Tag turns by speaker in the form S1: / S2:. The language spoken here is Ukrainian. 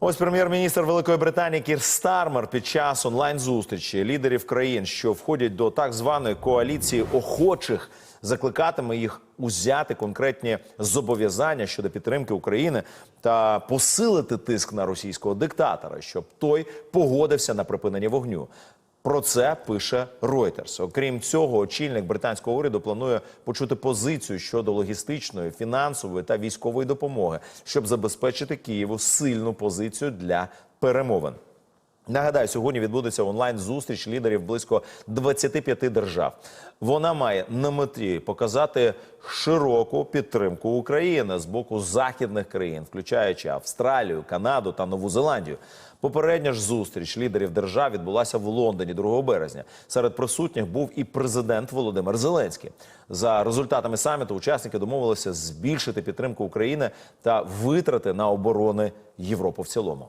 S1: Ось прем'єр-міністр Великої Британії Кір Стармер під час онлайн-зустрічі лідерів країн, що входять до так званої коаліції охочих, закликатиме їх узяти конкретні зобов'язання щодо підтримки України та посилити тиск на російського диктатора, щоб той погодився на припинення вогню. Про це пише Reuters. Окрім цього, очільник британського уряду планує почути позицію щодо логістичної, фінансової та військової допомоги, щоб забезпечити Києву сильну позицію для перемовин. Нагадаю, сьогодні відбудеться онлайн зустріч лідерів близько 25 держав. Вона має на меті показати широку підтримку України з боку західних країн, включаючи Австралію, Канаду та Нову Зеландію. Попередня ж зустріч лідерів держав відбулася в Лондоні 2 березня. Серед присутніх був і президент Володимир Зеленський. За результатами саміту учасники домовилися збільшити підтримку України та витрати на оборони Європи в цілому.